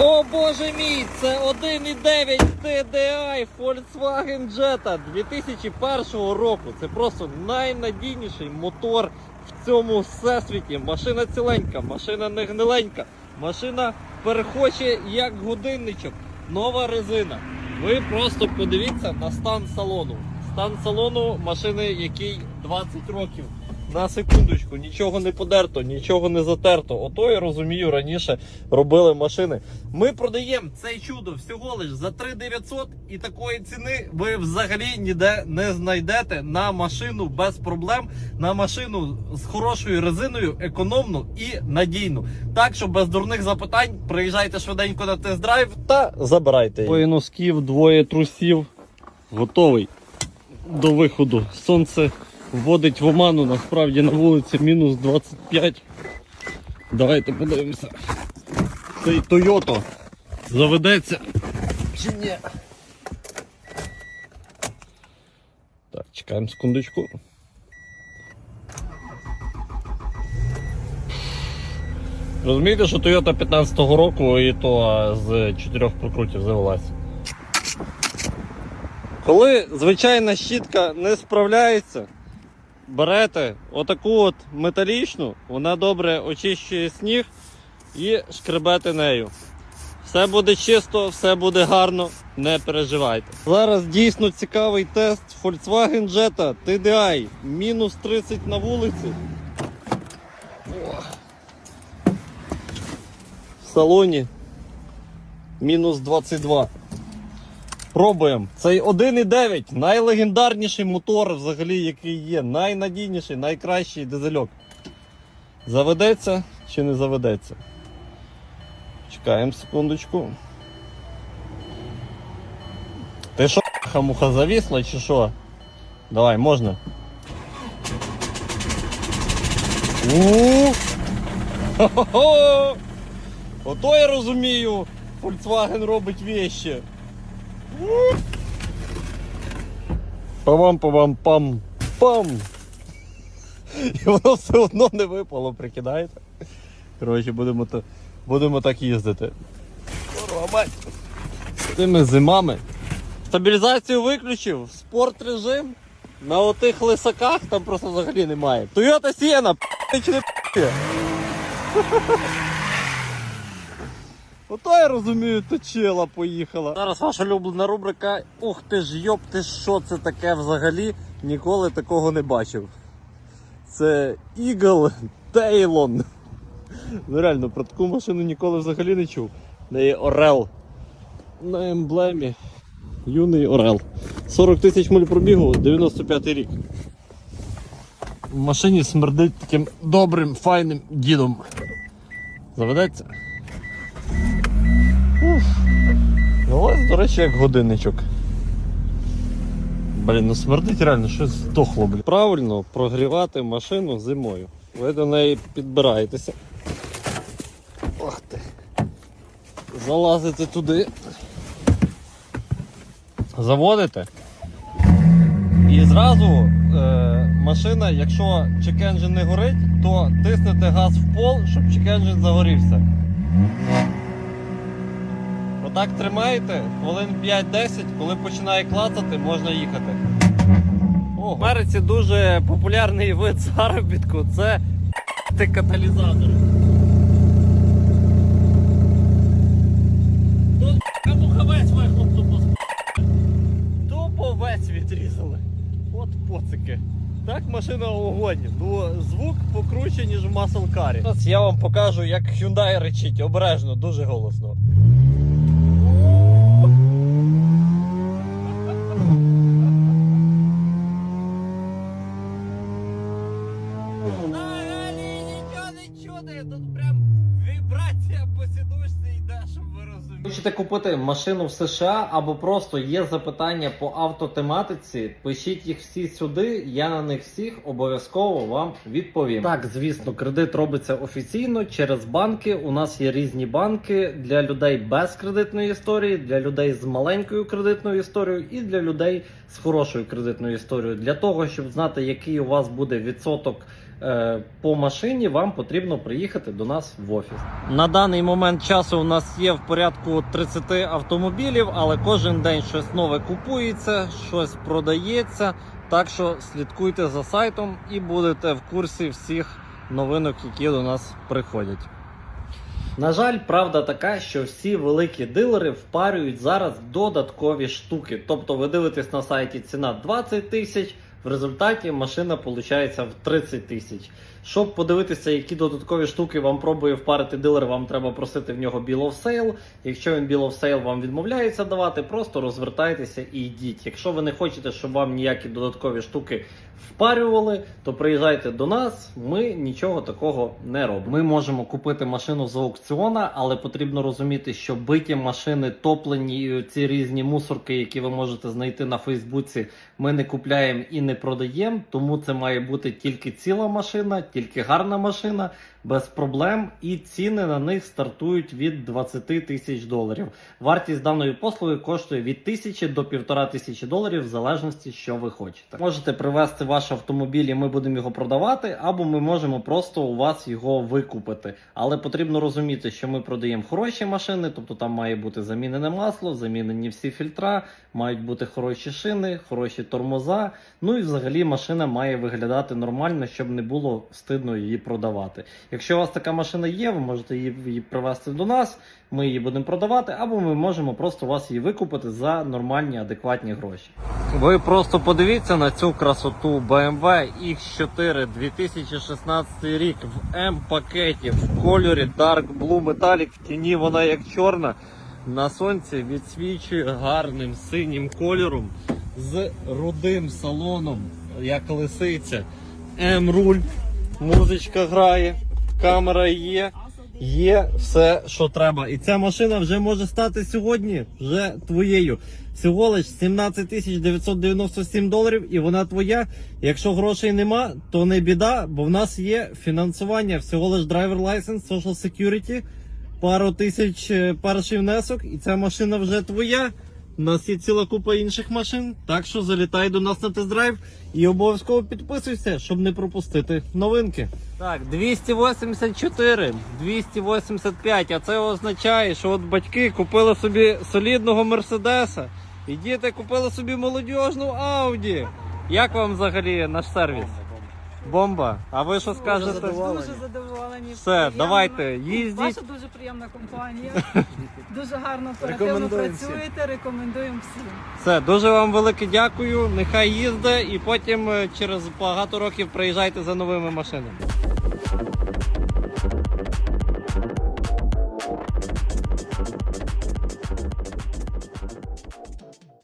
О боже мій, це 1.9 TDI Volkswagen Jetta 2001 року. Це просто найнадійніший мотор в цьому всесвіті. Машина ціленька, машина не гниленька, машина перехоче як годинничок. Нова резина. Ви просто подивіться на стан салону. Стан салону машини, який 20 років. На секундочку, нічого не подерто, нічого не затерто. Ото я розумію, раніше робили машини. Ми продаємо це чудо всього лиш за 3900 і такої ціни ви взагалі ніде не знайдете на машину без проблем, на машину з хорошою резиною, економну і надійну. Так що без дурних запитань приїжджайте швиденько на тест-драйв та забирайте. Двоє носків, двоє трусів. Готовий до виходу. Сонце вводить в оману, насправді на вулиці мінус 25. Давайте подивимося. Цей Тойото заведеться чи ні. Так, чекаємо секундочку. Розумієте, що Toyota 15-го року і то з чотирьох прокрутів завелася. Коли звичайна щітка не справляється, берете отаку от металічну, вона добре очищує сніг і шкребете нею. Все буде чисто, все буде гарно, не переживайте. Зараз дійсно цікавий тест Volkswagen Jetta TDI. Мінус 30 на вулиці. В салоні мінус 22. Пробуємо. Цей 1,9 найлегендарніший мотор, взагалі, який є. Найнадійніший, найкращий дизельок. Заведеться чи не заведеться? Чекаємо секундочку. Ти що, хамуха завісла чи що? Давай, можна. Хо-хо-хо! Ото я розумію, Volkswagen робить вещи. Павам-павам-пам. Пам. І воно все одно не випало, прикидаєте? Коротше, будемо, та- будемо так їздити. Мать. Тими зимами. Стабілізацію виключив, спорт режим. На отих лисаках там просто взагалі немає. Toyota Sienna, п***, чи. Ото я розумію, точила поїхала. Зараз ваша улюблена рубрика. Ух ти ж йоп, ти що це таке взагалі? Ніколи такого не бачив. Це Eagle Tailon. Ну реально, про таку машину ніколи взагалі не чув. Неї Орел. На емблемі. Юний Орел. 40 тисяч миль пробігу, 95 рік. В машині смердить таким добрим, файним дідом. Заведеться? Уф. Ну ось, до речі, як годинничок. Блін, ну смердить реально, щось здохло, блін. Правильно прогрівати машину зимою. Ви до неї підбираєтеся. Ох ти. Залазите туди. Заводите. І зразу е, машина, якщо чекенджин не горить, то тиснете газ в пол, щоб чекенджин загорівся. Отак тримаєте, хвилин 5-10, коли починає клацати, можна їхати. О, в Америці дуже популярний вид заробітку це каталізатори. Весь вихлоп тупо Тупо весь відрізали. От поцики. Так машина огонь. Ну звук покруче, ніж в маслкарі. Зараз я вам покажу, як Hyundai речить. Обережно, дуже голосно. Хочете купити машину в США або просто є запитання по автотематиці, пишіть їх всі сюди, я на них всіх обов'язково вам відповім. Так, звісно, кредит робиться офіційно через банки. У нас є різні банки для людей без кредитної історії, для людей з маленькою кредитною історією і для людей з хорошою кредитною історією. Для того, щоб знати, який у вас буде відсоток по машині, вам потрібно приїхати до нас в офіс. На даний момент часу у нас є в порядку 30 автомобілів, але кожен день щось нове купується, щось продається. Так що слідкуйте за сайтом і будете в курсі всіх новинок, які до нас приходять. На жаль, правда така, що всі великі дилери впарюють зараз додаткові штуки. Тобто ви дивитесь на сайті ціна 20 тисяч, в результаті машина виходить в 30 тисяч. Щоб подивитися, які додаткові штуки вам пробує впарити дилер, вам треба просити в нього Bill of Sale. Якщо він Bill of Sale вам відмовляється давати, просто розвертайтеся і йдіть. Якщо ви не хочете, щоб вам ніякі додаткові штуки впарювали, то приїжджайте до нас. Ми нічого такого не робимо. Ми можемо купити машину з аукціона, але потрібно розуміти, що биті машини, топлені ці різні мусорки, які ви можете знайти на Фейсбуці, ми не купляємо і не продаємо. Тому це має бути тільки ціла машина, тільки гарна машина, без проблем. І ціни на них стартують від 20 тисяч доларів. Вартість даної послуги коштує від 1000 до 1500 доларів, в залежності, що ви хочете. Можете привезти ваш автомобіль, і ми будемо його продавати, або ми можемо просто у вас його викупити. Але потрібно розуміти, що ми продаємо хороші машини, тобто там має бути замінене масло, замінені всі фільтра, мають бути хороші шини, хороші тормоза. Ну і взагалі машина має виглядати нормально, щоб не було стидно її продавати. Якщо у вас така машина є, ви можете її, привезти до нас, ми її будемо продавати, або ми можемо просто у вас її викупити за нормальні, адекватні гроші. Ви просто подивіться на цю красоту BMW X4 2016 рік в М-пакеті в кольорі Dark Blue Metallic. В тіні вона як чорна. На сонці відсвічує гарним синім кольором з рудим салоном, як лисиця. М-руль, музичка грає, камера є. Є все, що треба. І ця машина вже може стати сьогодні вже твоєю. Всього лиш 17 тисяч 997 доларів, і вона твоя. Якщо грошей нема, то не біда, бо в нас є фінансування. Всього лиш драйвер лайсенс, social security, пару тисяч е, перший внесок, і ця машина вже твоя. У нас є ціла купа інших машин, так що залітай до нас на тест-драйв і обов'язково підписуйся, щоб не пропустити новинки. Так, 284, 285, а це означає, що от батьки купили собі солідного Мерседеса, і діти купили собі молодіжну Ауді. Як вам взагалі наш сервіс? Бомба. А ви що скажете? Дуже задоволені. Все, Приємно. давайте, їздіть. Ваша дуже приємна компанія. Дуже гарно оперативно працюєте. Рекомендуємо всім. Все, дуже вам велике дякую. Нехай їздить, і потім е, через багато років приїжджайте за новими машинами.